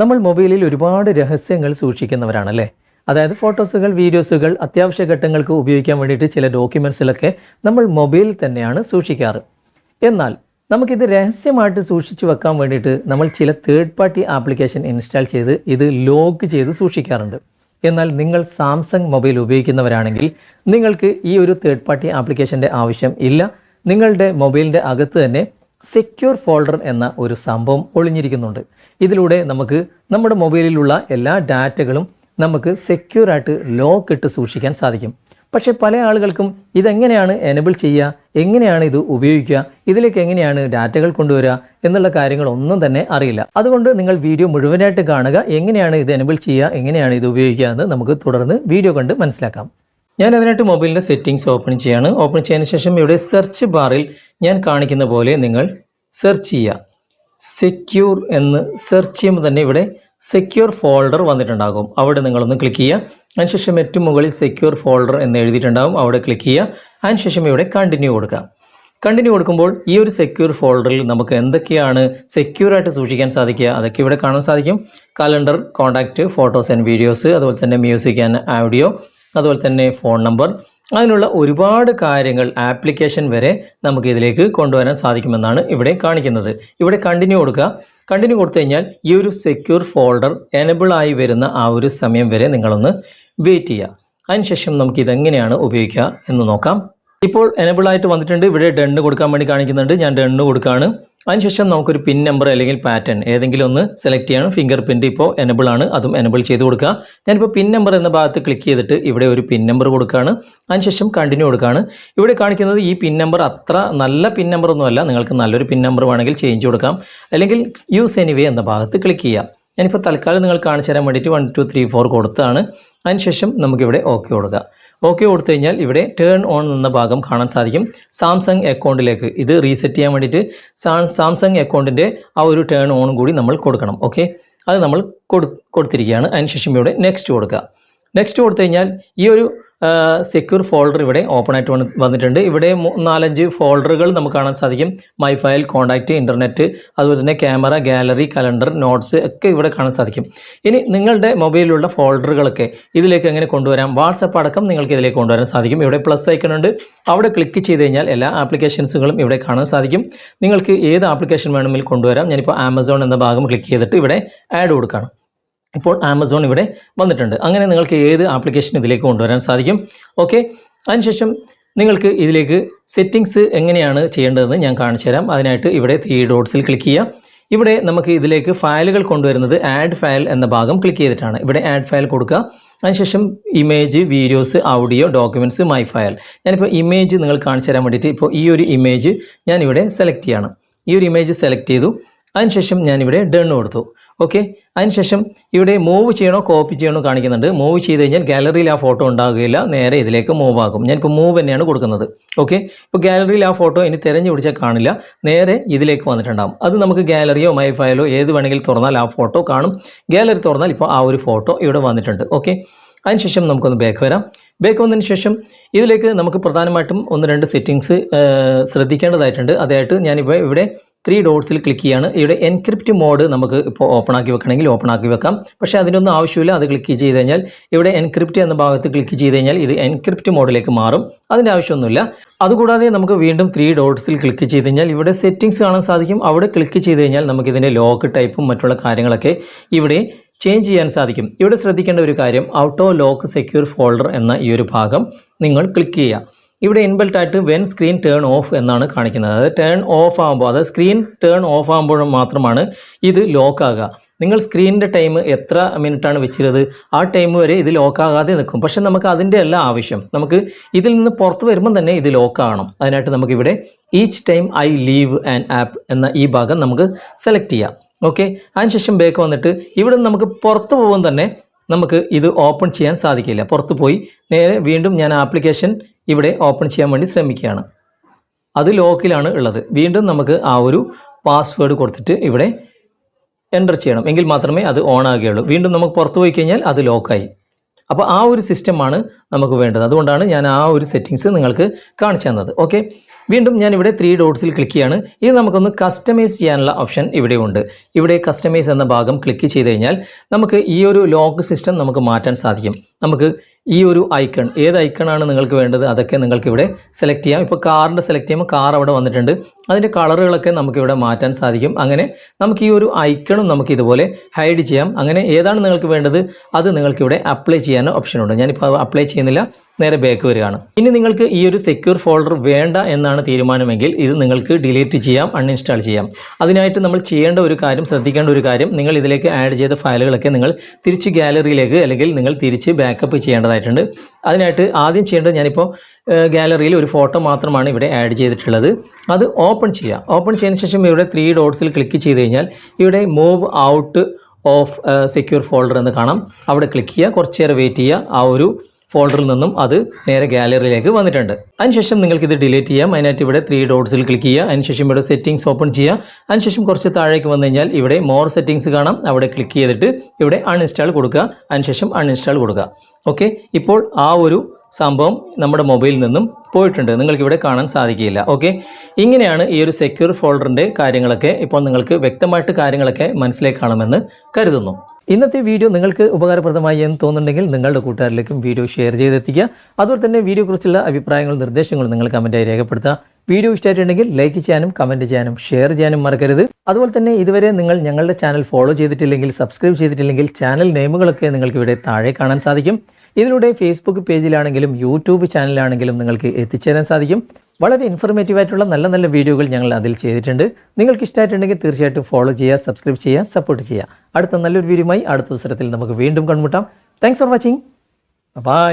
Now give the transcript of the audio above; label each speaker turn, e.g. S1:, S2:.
S1: നമ്മൾ മൊബൈലിൽ ഒരുപാട് രഹസ്യങ്ങൾ സൂക്ഷിക്കുന്നവരാണല്ലേ? അതായത് ഫോട്ടോസുകൾ വീഡിയോസുകൾ അത്യാവശ്യ ഘട്ടങ്ങൾക്ക് ഉപയോഗിക്കാൻ വേണ്ടിയിട്ട് ചില ഡോക്യുമെൻസിലൊക്കെ നമ്മൾ മൊബൈലിൽ തന്നെയാണ് സൂക്ഷിക്കാറ്. എന്നാൽ നമുക്കിത് രഹസ്യമായിട്ട് സൂക്ഷിച്ചു വെക്കാൻ വേണ്ടിയിട്ട് നമ്മൾ ചില തേർഡ് പാർട്ടി ആപ്ലിക്കേഷൻ ഇൻസ്റ്റാൾ ചെയ്ത് ഇത് ലോക്ക് ചെയ്ത് സൂക്ഷിക്കാറുണ്ട്. എന്നാൽ നിങ്ങൾ സാംസങ് മൊബൈൽ ഉപയോഗിക്കുന്നവരാണെങ്കിൽ നിങ്ങൾക്ക് ഈ ഒരു തേർഡ് പാർട്ടി ആപ്ലിക്കേഷന്റെ ആവശ്യം ഇല്ല. നിങ്ങളുടെ മൊബൈലിന്റെ അകത്ത് തന്നെ സെക്യൂർ ഫോൾഡർ എന്ന ഒരു സംഭവം ഒളിഞ്ഞിരിക്കുന്നുണ്ട്. ഇതിലൂടെ നമുക്ക് നമ്മുടെ മൊബൈലിലുള്ള എല്ലാ ഡാറ്റകളും നമുക്ക് സെക്യൂർ ആയിട്ട് ലോക്ക് ഇട്ട് സൂക്ഷിക്കാൻ സാധിക്കും. പക്ഷേ പല ആളുകൾക്കും ഇതെങ്ങനെയാണ് എനബിൾ ചെയ്യുക എങ്ങനെയാണ് ഇത് ഉപയോഗിക്കുക ഇതിലേക്ക് എങ്ങനെയാണ് ഡാറ്റകൾ കൊണ്ടുവരിക എന്നുള്ള കാര്യങ്ങളൊന്നും തന്നെ അറിയില്ല. അതുകൊണ്ട് നിങ്ങൾ വീഡിയോ മുഴുവനായിട്ട് കാണുക എങ്ങനെയാണ് ഇത് എനബിൾ ചെയ്യുക എങ്ങനെയാണ് ഇത് ഉപയോഗിക്കുക എന്ന് നമുക്ക് തുടർന്ന് വീഡിയോ കണ്ട് മനസ്സിലാക്കാം. ഞാൻ അതിനായിട്ട് മൊബൈലിന്റെ സെറ്റിങ്സ് ഓപ്പൺ ചെയ്യാണ്. ഓപ്പൺ ചെയ്തതിന് ശേഷം ഇവിടെ സെർച്ച് ബാറിൽ ഞാൻ കാണിക്കുന്ന പോലെ നിങ്ങൾ സെർച്ച് ചെയ്യുക. സെക്യൂർ എന്ന് സെർച്ച് ചെയ്യുമ്പോൾ തന്നെ ഇവിടെ സെക്യൂർ ഫോൾഡർ വന്നിട്ടുണ്ടാകും. അവിടെ നിങ്ങളൊന്ന് ക്ലിക്ക് ചെയ്യുക. അതിനുശേഷം ഏറ്റവും മുകളിൽ സെക്യൂർ ഫോൾഡർ എന്ന് എഴുതിയിട്ടുണ്ടാകും. അവിടെ ക്ലിക്ക് ചെയ്യുക. അതിനുശേഷം ഇവിടെ കണ്ടിന്യൂ കൊടുക്കുക. കണ്ടിന്യൂ കൊടുക്കുമ്പോൾ ഈ ഒരു സെക്യൂർ ഫോൾഡറിൽ നമുക്ക് എന്തൊക്കെയാണ് സെക്യൂർ ആയിട്ട് സൂക്ഷിക്കാൻ സാധിക്കുക? അതൊക്കെ ഇവിടെ കാണാൻ സാധിക്കും. Calendar contact photos and videos അതുപോലെ തന്നെ മ്യൂസിക് ആൻഡ് ഓഡിയോ അതുപോലെ തന്നെ ഫോൺ നമ്പർ. അങ്ങനെയുള്ള ഒരുപാട് കാര്യങ്ങൾ ആപ്ലിക്കേഷൻ വരെ നമുക്ക് ഇതിലേക്ക് കൊണ്ടുവരാൻ സാധിക്കുമെന്നാണ് ഇവിടെ കാണിക്കുന്നത്. ഇവിടെ കണ്ടിന്യൂ കൊടുക്കുക. കണ്ടിന്യൂ കൊടുത്തു കഴിഞ്ഞാൽ ഈ ഒരു സെക്യൂർ ഫോൾഡർ എനബിൾ ആയി വരുന്ന ആ ഒരു സമയം വരെ നിങ്ങളൊന്ന് വെയിറ്റ് ചെയ്യുക. അതിനുശേഷം നമുക്ക് ഇതെങ്ങനെയാണ് ഉപയോഗിക്കുക എന്ന് നോക്കാം. ഇപ്പോൾ എനബിൾ ആയിട്ട് വന്നിട്ടുണ്ട്. ഇവിടെ ഡണ്ണ് കൊടുക്കാൻ വേണ്ടി കാണിക്കുന്നുണ്ട്. ഞാൻ ഡണ്ണ് കൊടുക്കുകയാണ് അതിനുശേഷം നമുക്കൊരു പിൻ നമ്പർ അല്ലെങ്കിൽ പാറ്റേൺ ഏതെങ്കിലും ഒന്ന് സെലക്ട് ചെയ്യണം. ഫിംഗർ പ്രിന്റ് ഇപ്പോൾ എനബിൾ ആണ്. അതും എനബിൾ ചെയ്ത് കൊടുക്കുക. ഞാനിപ്പോൾ പിൻ നമ്പർ എന്ന ഭാഗത്ത് ക്ലിക്ക് ചെയ്തിട്ട് ഇവിടെ ഒരു പിൻ നമ്പർ കൊടുക്കുകയാണ്. അതിനുശേഷം കണ്ടിന്യൂ കൊടുക്കുകയാണ്. ഇവിടെ കാണിക്കുന്നത് ഈ പിൻ നമ്പർ അത്ര നല്ല പിൻ നമ്പർ ഒന്നുമല്ല നിങ്ങൾക്ക് നല്ലൊരു പിൻ നമ്പർ വേണമെങ്കിൽ ചേഞ്ച് കൊടുക്കാം. അല്ലെങ്കിൽ യൂസ് എനിവേ എന്ന ഭാഗത്ത് ക്ലിക്ക് ചെയ്യാം. ഞാനിപ്പോൾ തൽക്കാലം നിങ്ങൾ കാണിച്ചു തരാൻ വേണ്ടിയിട്ട് വൺ ടു ത്രീ ഫോർ കൊടുത്താണ് അതിനുശേഷം നമുക്കിവിടെ ഓക്കെ കൊടുക്കുക ഓക്കെ കൊടുത്തു കഴിഞ്ഞാൽ ഇവിടെ ടേൺ ഓൺ എന്ന ഭാഗം കാണാൻ സാധിക്കും. സാംസങ് അക്കൗണ്ടിലേക്ക് ഇത് റീസെറ്റ് ചെയ്യാൻ വേണ്ടിയിട്ട് സാംസങ് അക്കൗണ്ടിന്റെ ആ ഒരു ടേൺ ഓൺ കൂടി നമ്മൾ കൊടുക്കണം. ഓക്കെ അത് നമ്മൾ കൊടു കൊടുത്തിരിക്കുകയാണ്. അതിനുശേഷം ഇവിടെ നെക്സ്റ്റ് കൊടുക്കുക. നെക്സ്റ്റ് കൊടുത്തു കഴിഞ്ഞാൽ ഈ ഒരു സെക്യൂർ ഫോൾഡർ ഇവിടെ ഓപ്പൺ ആയിട്ട് വന്ന് വന്നിട്ടുണ്ട്. ഇവിടെ നാലഞ്ച് ഫോൾഡറുകൾ നമുക്ക് കാണാൻ സാധിക്കും. മൈ ഫയൽ കോണ്ടാക്റ്റ് ഇന്റർനെറ്റ് അതുപോലെ തന്നെ ക്യാമറ ഗാലറി കലണ്ടർ നോട്ട്സ് ഒക്കെ ഇവിടെ കാണാൻ സാധിക്കും. ഇനി നിങ്ങളുടെ മൊബൈലിലുള്ള ഫോൾഡറുകളൊക്കെ ഇതിലേക്ക് എങ്ങനെ കൊണ്ടുവരാം? വാട്സപ്പ് അടക്കം നിങ്ങൾക്ക് ഇതിലേക്ക് കൊണ്ടുവരാൻ സാധിക്കും. ഇവിടെ പ്ലസ് ഐക്കൺ ഉണ്ട്. അവിടെ ക്ലിക്ക് ചെയ്ത് കഴിഞ്ഞാൽ എല്ലാ ആപ്ലിക്കേഷൻസുകളും ഇവിടെ കാണാൻ സാധിക്കും. നിങ്ങൾക്ക് ഏത് ആപ്ലിക്കേഷൻ വേണമെങ്കിൽ കൊണ്ടുവരാം. ഞാനിപ്പോൾ ആമസോൺ എന്ന ഭാഗം ക്ലിക്ക് ചെയ്തിട്ട് ഇവിടെ ആഡ് കൊടുക്കുകയാണ് ഇപ്പോൾ ആമസോൺ ഇവിടെ വന്നിട്ടുണ്ട്. അങ്ങനെ നിങ്ങൾക്ക് ഏത് ആപ്ലിക്കേഷൻ ഇതിലേക്ക് കൊണ്ടുവരാൻ സാധിക്കും? ഓക്കെ. അതിനുശേഷം നിങ്ങൾക്ക് ഇതിലേക്ക് സെറ്റിങ്സ് എങ്ങനെയാണ് ചെയ്യേണ്ടതെന്ന് ഞാൻ കാണിച്ചു തരാം. അതിനായിട്ട് ഇവിടെ ത്രീ ഡോട്ട്സിൽ ക്ലിക്ക് ചെയ്യുക. ഇവിടെ നമുക്ക് ഇതിലേക്ക് ഫയലുകൾ കൊണ്ടുവരുന്നത് ആഡ് ഫയൽ എന്ന ഭാഗം ക്ലിക്ക് ചെയ്തിട്ടാണ്. ഇവിടെ ആഡ് ഫയൽ കൊടുക്കുക. അതിനുശേഷം image videos audio documents my file ഞാനിപ്പോൾ ഇമേജ് നിങ്ങൾ കാണിച്ചു തരാൻ വേണ്ടിയിട്ട് ഇപ്പോൾ ഈ ഒരു ഇമേജ് ഞാനിവിടെ സെലക്ട് ചെയ്യാണ്. ഈ ഒരു ഇമേജ് സെലക്ട് ചെയ്തു. അതിനുശേഷം ഞാനിവിടെ ഡൺ കൊടുത്തു. ഓക്കെ അതിനുശേഷം ഇവിടെ മൂവ് ചെയ്യണോ കോപ്പി ചെയ്യണോ കാണിക്കുന്നുണ്ട്. മൂവ് ചെയ്ത് കഴിഞ്ഞാൽ ഗാലറിയിൽ ആ ഫോട്ടോ ഉണ്ടാകുകയില്ല. നേരെ ഇതിലേക്ക് മൂവ് ആകും ഞാനിപ്പോൾ മൂവ് തന്നെയാണ് കൊടുക്കുന്നത്. ഓക്കെ ഇപ്പോൾ ഗാലറിയിൽ ആ ഫോട്ടോ ഇനി തിരഞ്ഞു പിടിച്ചാൽ കാണില്ല. നേരെ ഇതിലേക്ക് വന്നിട്ടുണ്ടാകും അത് നമുക്ക് ഗാലറിയോ മൈ ഫയലോ ഏത് വേണമെങ്കിലും തുറന്നാൽ ആ ഫോട്ടോ കാണും. ഗാലറി തുറന്നാൽ ഇപ്പോൾ ആ ഒരു ഫോട്ടോ ഇവിടെ വന്നിട്ടുണ്ട്. ഓക്കെ അതിനുശേഷം നമുക്കൊന്ന് ബാക്ക് വരാം. ബാക്ക് വന്നതിന് ശേഷം ഇതിലേക്ക് നമുക്ക് പ്രധാനമായിട്ടും ഒന്ന് രണ്ട് സെറ്റിങ്സ് ശ്രദ്ധിക്കേണ്ടതായിട്ടുണ്ട്. അതായിട്ട് ഞാനിപ്പോൾ ഇവിടെ ത്രീ ഡോട്ട്സിൽ ക്ലിക്ക് ചെയ്യാണ്. ഇവിടെ എൻക്രിപ്റ്റ് മോഡ് നമുക്ക് ഇപ്പോൾ ഓപ്പൺ ആക്കി വെക്കണമെങ്കിൽ ഓപ്പൺ ആക്കി വെക്കാം. പക്ഷേ അതിനൊന്നും ആവശ്യമില്ല. അത് ക്ലിക്ക് ചെയ്ത് കഴിഞ്ഞാൽ ഇവിടെ എൻക്രിപ്റ്റ് എന്ന ഭാഗത്ത് ക്ലിക്ക് ചെയ്ത് കഴിഞ്ഞാൽ ഇത് എൻക്രിപ്റ്റ് മോഡിലേക്ക് മാറും. അതിന്റെ ആവശ്യമൊന്നുമില്ല. അതുകൂടാതെ നമുക്ക് വീണ്ടും ത്രീ ഡോട്ട്സിൽ ക്ലിക്ക് ചെയ്ത് കഴിഞ്ഞാൽ ഇവിടെ സെറ്റിങ്സ് കാണാൻ സാധിക്കും. അവിടെ ക്ലിക്ക് ചെയ്ത് കഴിഞ്ഞാൽ നമുക്ക് ഇതിന്റെ ലോക്ക് ടൈപ്പും മറ്റുള്ള കാര്യങ്ങളൊക്കെ ഇവിടെ ചേഞ്ച് ചെയ്യാൻ സാധിക്കും. ഇവിടെ ശ്രദ്ധിക്കേണ്ട ഒരു കാര്യം ഔട്ടോ ലോക്ക് സെക്യൂർ ഫോൾഡർ എന്ന ഈ ഒരു ഭാഗം നിങ്ങൾ ക്ലിക്ക് ചെയ്യുക. ഇവിടെ ഇൻബിൽട്ട് ആയിട്ട് വെൻ സ്ക്രീൻ ടേൺ ഓഫ് എന്നാണ് കാണിക്കുന്നത്. അതായത് ടേൺ ഓഫ് ആകുമ്പോൾ അതായത് സ്ക്രീൻ ടേൺ ഓഫ് ആകുമ്പോഴും മാത്രമാണ് ഇത് ലോക്ക് ആകുക നിങ്ങൾ സ്ക്രീനിന്റെ ടൈം എത്ര മിനിറ്റാണ് വെച്ചിരുന്നത്? ആ ടൈം വരെ ഇത് ലോക്ക് ആകാതെ നിൽക്കും. പക്ഷെ നമുക്ക് അതിന്റെ അല്ല ആവശ്യം. നമുക്ക് ഇതിൽ നിന്ന് പുറത്ത് വരുമ്പം തന്നെ ഇത് ലോക്ക് ആകണം. അതിനായിട്ട് നമുക്കിവിടെ each time I leave an app എന്ന ഈ ഭാഗം നമുക്ക് സെലക്ട് ചെയ്യാം. ഓക്കെ അതിനുശേഷം ബേക്ക് വന്നിട്ട് ഇവിടെ നമുക്ക് പുറത്ത് പോകുമ്പോൾ തന്നെ നമുക്ക് ഇത് ഓപ്പൺ ചെയ്യാൻ സാധിക്കില്ല. പുറത്ത് പോയി നേരെ വീണ്ടും ഞാൻ ആപ്ലിക്കേഷൻ ഇവിടെ ഓപ്പൺ ചെയ്യാൻ വേണ്ടി ശ്രമിക്കുകയാണ്. അത് ലോക്കിലാണ് ഉള്ളത്. വീണ്ടും നമുക്ക് ആ ഒരു പാസ്വേഡ് കൊടുത്തിട്ട് ഇവിടെ എന്റർ ചെയ്യണം. എങ്കിൽ മാത്രമേ അത് ഓൺ ആകുകയുള്ളൂ. വീണ്ടും നമുക്ക് പുറത്തു പോയി കഴിഞ്ഞാൽ അത് ലോക്കായി അപ്പോൾ ആ ഒരു സിസ്റ്റമാണ് നമുക്ക് വേണ്ടത്. അതുകൊണ്ടാണ് ഞാൻ ആ ഒരു സെറ്റിങ്സ് നിങ്ങൾക്ക് കാണിച്ചു തന്നത്. ഓക്കെ വീണ്ടും ഞാൻ ഇവിടെ ത്രീ ഡോട്ട്സിൽ ക്ലിക്ക് ചെയ്യാണ്. ഇത് നമുക്കൊന്ന് കസ്റ്റമൈസ് ചെയ്യാനുള്ള ഓപ്ഷൻ ഇവിടെ ഉണ്ട്. ഇവിടെ കസ്റ്റമൈസ് എന്ന ഭാഗം ക്ലിക്ക് ചെയ്ത് കഴിഞ്ഞാൽ നമുക്ക് ഈ ഒരു ലോക്ക് സിസ്റ്റം നമുക്ക് മാറ്റാൻ സാധിക്കും. നമുക്ക് ഈ ഒരു ഐക്കൺ ഏത് ഐക്കണാണ് നിങ്ങൾക്ക് വേണ്ടത്? അതൊക്കെ നിങ്ങൾക്ക് ഇവിടെ സെലക്ട് ചെയ്യാം ഇപ്പോൾ കാറിന്റെ സെലക്ട് ചെയ്യുമ്പോൾ കാർ അവിടെ വന്നിട്ടുണ്ട്. അതിന്റെ കളറുകളൊക്കെ നമുക്കിവിടെ മാറ്റാൻ സാധിക്കും. അങ്ങനെ നമുക്ക് ഈ ഒരു ഐക്കണും നമുക്ക് ഇതുപോലെ ഹൈഡ് ചെയ്യാം. അങ്ങനെ ഏതാണ് നിങ്ങൾക്ക് വേണ്ടത്? അത് നിങ്ങൾക്കിവിടെ അപ്ലൈ ചെയ്യാൻ ഓപ്ഷനുണ്ട് ഞാനിപ്പോൾ അപ്ലൈ ചെയ്യുന്നില്ല. നേരെ ബാക്ക് വരികയാണ്. ഇനി നിങ്ങൾക്ക് ഈ ഒരു സെക്യൂർ ഫോൾഡർ വേണ്ട എന്നാണ് തീരുമാനമെങ്കിൽ ഇത് നിങ്ങൾക്ക് ഡിലീറ്റ് ചെയ്യാം അൺഇൻസ്റ്റാൾ ചെയ്യാം. അതിനായിട്ട് നമ്മൾ ചെയ്യേണ്ട ഒരു കാര്യം ശ്രദ്ധിക്കേണ്ട ഒരു കാര്യം നിങ്ങൾ ഇതിലേക്ക് ആഡ് ചെയ്ത ഫയലുകളൊക്കെ നിങ്ങൾ തിരിച്ച് ഗാലറിയിലേക്ക് അല്ലെങ്കിൽ നിങ്ങൾ തിരിച്ച് ബാക്കപ്പ് ചെയ്യേണ്ടതായിട്ടുണ്ട്. അതിനായിട്ട് ആദ്യം ചെയ്യേണ്ടത് ഞാനിപ്പോൾ ഗാലറിയിൽ ഒരു ഫോട്ടോ മാത്രമാണ് ഇവിടെ ആഡ് ചെയ്തിട്ടുള്ളത്. അത് ഓപ്പൺ ചെയ്യാം. ഓപ്പൺ ചെയ്യുന്ന ശേഷം ഇവിടെ ത്രീ ഡോട്ട്സിൽ ക്ലിക്ക് ചെയ്ത് കഴിഞ്ഞാൽ ഇവിടെ move out of secure folder എന്ന് കാണാം. അവിടെ ക്ലിക്ക് ചെയ്യുക. കുറച്ച് നേരം വെയിറ്റ് ചെയ്യുക. ആ ഒരു ഫോൾഡറിൽ നിന്നും അത് നേരെ ഗാലറിയിലേക്ക് വന്നിട്ടുണ്ട്. അതിനുശേഷം നിങ്ങൾക്ക് ഇത് ഡിലീറ്റ് ചെയ്യാം. അതിനായിട്ട് ഇവിടെ ത്രീ ഡോട്ട്സിൽ ക്ലിക്ക് ചെയ്യുക. അതിനുശേഷം ഇവിടെ സെറ്റിംഗ്സ് ഓപ്പൺ ചെയ്യുക. അതിനുശേഷം കുറച്ച് താഴേക്ക് വന്നു കഴിഞ്ഞാൽ ഇവിടെ മോർ സെറ്റിംഗ്സ് കാണാം. അവിടെ ക്ലിക്ക് ചെയ്തിട്ട് ഇവിടെ അൺഇൻസ്റ്റാൾ കൊടുക്കുക. അതിനുശേഷം അൺഇൻസ്റ്റാൾ കൊടുക്കുക. ഓക്കെ ഇപ്പോൾ ആ ഒരു സംഭവം നമ്മുടെ മൊബൈലിൽ നിന്നും പോയിട്ടുണ്ട്. നിങ്ങൾക്ക് ഇവിടെ കാണാൻ സാധിക്കില്ല ഓക്കെ ഇങ്ങനെയാണ് ഈ ഒരു സെക്യൂർ ഫോൾഡറിന്റെ കാര്യങ്ങളൊക്കെ ഇപ്പോൾ നിങ്ങൾക്ക് വ്യക്തമായിട്ട് കാര്യങ്ങളൊക്കെ മനസ്സിലേക്ക് കാണുമെന്ന് കരുതുന്നു. ഇന്നത്തെ വീഡിയോ നിങ്ങൾക്ക് ഉപകാരപ്രദമായി എന്ന് തോന്നുന്നുണ്ടെങ്കിൽ നിങ്ങളുടെ കൂട്ടുകാരിലേക്കും വീഡിയോ ഷെയർ ചെയ്തെത്തിക്കുക. അതുപോലെ തന്നെ വീഡിയോയെക്കുറിച്ചുള്ള അഭിപ്രായങ്ങളും നിർദ്ദേശങ്ങളും നിങ്ങൾ കമന്റായി രേഖപ്പെടുത്തുക. വീഡിയോ ഇഷ്ടമായിട്ടുണ്ടെങ്കിൽ ലൈക്ക് ചെയ്യാനും കമന്റ് ചെയ്യാനും ഷെയർ ചെയ്യാനും മറക്കരുത്. അതുപോലെ തന്നെ ഇതുവരെ നിങ്ങൾ ഞങ്ങളുടെ ചാനൽ ഫോളോ ചെയ്തിട്ടില്ലെങ്കിൽ സബ്സ്ക്രൈബ് ചെയ്തിട്ടില്ലെങ്കിൽ ചാനൽ നെയിമുകളൊക്കെ നിങ്ങൾക്ക് ഇവിടെ താഴെ കാണാൻ സാധിക്കും. ഇതിലൂടെ ഫേസ്ബുക്ക് പേജിലാണെങ്കിലും യൂട്യൂബ് ചാനലിലാണെങ്കിലും നിങ്ങൾക്ക് എത്തിച്ചേരാൻ സാധിക്കും. വളരെ ഇൻഫർമേറ്റീവ് ആയിട്ടുള്ള നല്ല നല്ല വീഡിയോകൾ ഞങ്ങൾ അതിൽ ചെയ്തിട്ടുണ്ട്. നിങ്ങൾക്ക് ഇഷ്ടമായിട്ടുണ്ടെങ്കിൽ തീർച്ചയായിട്ടും ഫോളോ ചെയ്യുക സബ്സ്ക്രൈബ് ചെയ്യുക സപ്പോർട്ട് ചെയ്യുക. അടുത്ത നല്ലൊരു വീഡിയോയുമായി അടുത്ത അവസരത്തിൽ നമുക്ക് വീണ്ടും കണ്ടുമുട്ടാം. Thanks for watching by